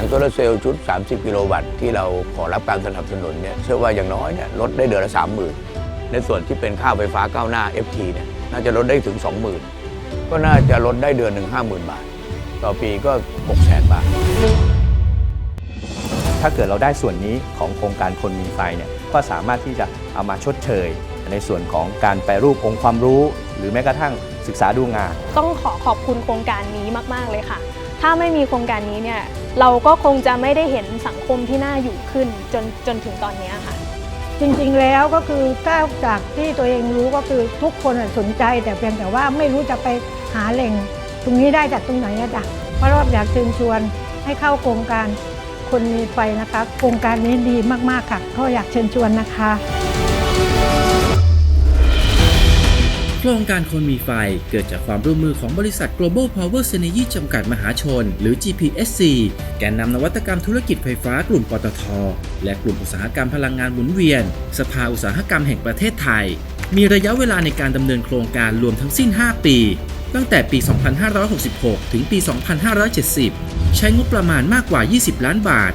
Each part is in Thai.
งโซลาร์เซลล์ชุด 30 กิโลวัตต์ที่เราขอรับการสนับสนุนเนี่ยเชื่อว่าอย่างน้อยเนี่ยลดได้เดือนละ 30,000 ในส่วนที่เป็นค่าไฟฟ้าก้าวหน้า FT เนี่ยน่าจะลดได้ถึง 20,000 ก็น่าจะลดได้เดือนหนึ่ง50,000 บาท ต่อปีก็ 600,000 บาท ถ้าเกิดเราได้ส่วนนี้ของโครงการคนมีไฟเนี่ยก็สามารถที่จะเอามาชดเชย ในส่วนของการแปรรูปองค์ความรู้ หรือแม้กระทั่งศึกษาดูงาน ต้องขอขอบคุณโครงการนี้มาก ๆ เลยค่ะ ถ้าไม่มีโครงการนี้เนี่ยเราก็คงจะไม่ได้เห็นสังคมที่น่าอยู่ขึ้นจนจนถึงตอนนี้ค่ะ จริงๆแล้วก็คือถ้าจากที่ตัวเองรู้ก็คือทุกคนสนใจ แต่เพียงแต่ว่าไม่รู้จะไปหาแหล่งตรงนี้ได้จากตรงไหนอะจ้ะเพราะรอบอยากเชิญชวนให้เข้าโครงการคนมีไฟนะคะ โครงการนี้ดีมากๆค่ะ ก็อยากเชิญชวนนะคะ ครงการคนมีไฟเกิดจากความร่วมมือของบริษัท Global Power Synergy จำกัดมหาชน หรือ GPSC แกนนำนวัตกรรมธุรกิจไฟฟ้ากลุ่มปตท และกลุ่มอุตสาหกรรมพลังงานหมุนเวียน สภาอุตสาหกรรมแห่งประเทศไทย มีระยะเวลาในการดำเนินโครงการรวมทั้งสิ้น 5 ปี ตั้งแต่ปี 2566 ถึงปี 2570 ใช้งบประมาณมากกว่า 20 ล้านบาท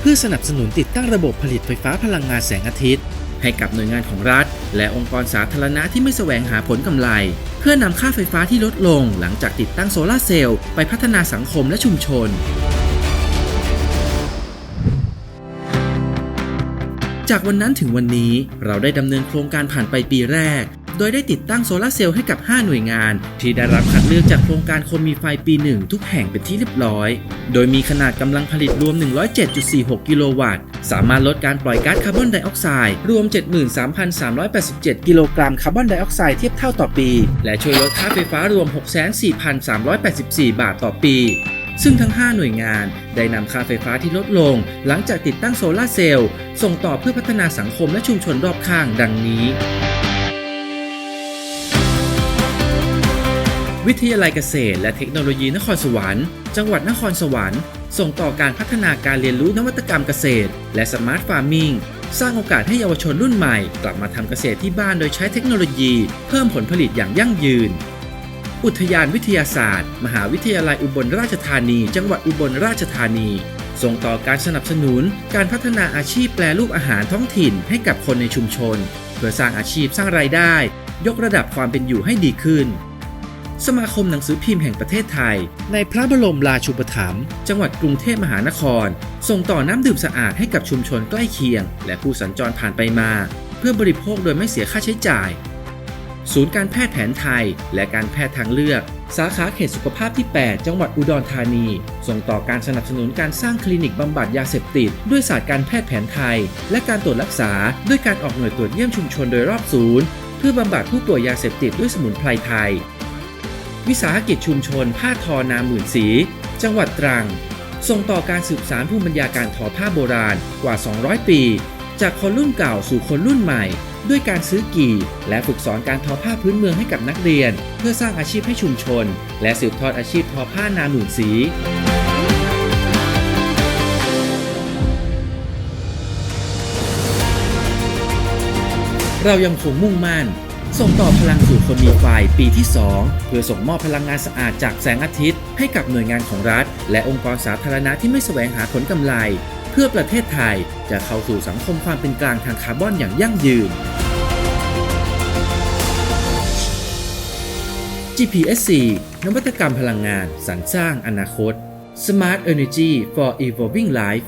เพื่อสนับสนุนติดตั้งระบบผลิตไฟฟ้าพลังงานแสงอาทิตย์ ให้กับหน่วยงานของรัฐ และองค์กรสาธารณะที่ไม่แสวงหาผลกำไร เพื่อนำค่าไฟฟ้าที่ลดลงหลังจากติดตั้งโซลาร์เซลล์ไปพัฒนาสังคมและชุมชนจากวันนั้นถึงวันนี้เราได้ดำเนินโครงการผ่านไปปีแรก โดยได้ติดตั้งโซลาร์เซลล์ให้กับ 5 หน่วยงาน ที่ได้รับคัดเลือกจากโครงการคนมีไฟปี 1 ทุกแห่งเป็นที่เรียบร้อย โดยมีขนาดกำลังผลิตรวม 107.46 กิโลวัตต์ สามารถลดการปล่อยก๊าซคาร์บอนไดออกไซด์รวม 73,387 กิโลกรัมคาร์บอนไดออกไซด์เทียบเท่าต่อปี และช่วยลดค่าไฟฟ้ารวม 64,384 บาทต่อปีซึ่งทั้ง 5 หน่วยงาน ได้นำค่าไฟฟ้าที่ลดลง หลังจากติดตั้งโซลาร์เซลล์ส่งต่อเพื่อพัฒนาสังคมและชุมชนรอบข้างดังนี้ วิทยาลัยเกษตร และเทคโนโลยีนครสวรรค์ จังหวัดนครสวรรค์ ส่งต่อการพัฒนาการเรียนรู้นวัตกรรมเกษตร และสมาร์ทฟาร์มิงสร้างโอกาสให้เยาวชนรุ่นใหม่ กลับมาทำเกษตรที่บ้านโดยใช้เทคโนโลยี เพิ่มผลผลิตอย่างยั่งยืน อุทยานวิทยาศาสตร์ มหาวิทยาลัยอุบลราชธานี จังหวัดอุบลราชธานี ส่งต่อการสนับสนุน การพัฒนาอาชีพแปรรูปอาหารท้องถิ่นให้กับคนในชุมชน เพื่อสร้างอาชีพสร้างรายได้ ยกระดับความเป็นอยู่ให้ดีขึ้น สมาคมหนังสือพิมพ์แห่งประเทศไทย ในพระบรมราชูปถัมภ์จังหวัดกรุงเทพมหานคร ส่งต่อน้ำดื่มสะอาดให้กับชุมชนใกล้เคียง และผู้สัญจรผ่านไปมา เพื่อบริโภคโดยไม่เสียค่าใช้จ่าย ศูนย์การแพทย์แผนไทย และการแพทย์ทางเลือก สาขาเขตสุขภาพที่ 8 จังหวัดอุดรธานี ส่งต่อการสนับสนุนการสร้างคลินิกบำบัดยาเสพติด ด้วยศาสตร์การแพทย์แผนไทย และการตรวจรักษา ด้วยการออกหน่วยตรวจเยี่ยมชุมชนโดยรอบศูนย์เพื่อบำบัดผู้ป่วยยาเสพติดด้วยสมุนไพรไทย วิสาหกิจชุมชน ผ้าทอนาหมื่นสี จังหวัดตรัง ส่งต่อการสืบสานภูมิปัญญาการทอผ้าโบราณกว่า 200 ปี จากคนรุ่นเก่าสู่คนรุ่นใหม่ ด้วยการซื้อกี่ และฝึกสอนการทอผ้าพื้นเมืองให้กับนักเรียน เพื่อสร้างอาชีพให้ชุมชน และสืบทอดอาชีพทอผ้านาหมื่นสีเรายังคงมุ่งมั่น ส่งต่อพลังสู่คนมีไฟปีที่ 2 เพื่อส่งมอบพลังงานสะอาดจากแสงอาทิตย์ ให้กับหน่วยงานของรัฐ และองค์กรสาธารณะที่ไม่แสวงหาผลกำไร เพื่อประเทศไทยจะเข้าสู่สังคมความเป็นกลางทางคาร์บอนอย่างยั่งยืน GPSC นวัตกรรมพลังงานสรรสร้างอนาคต Smart Energy for Evolving Life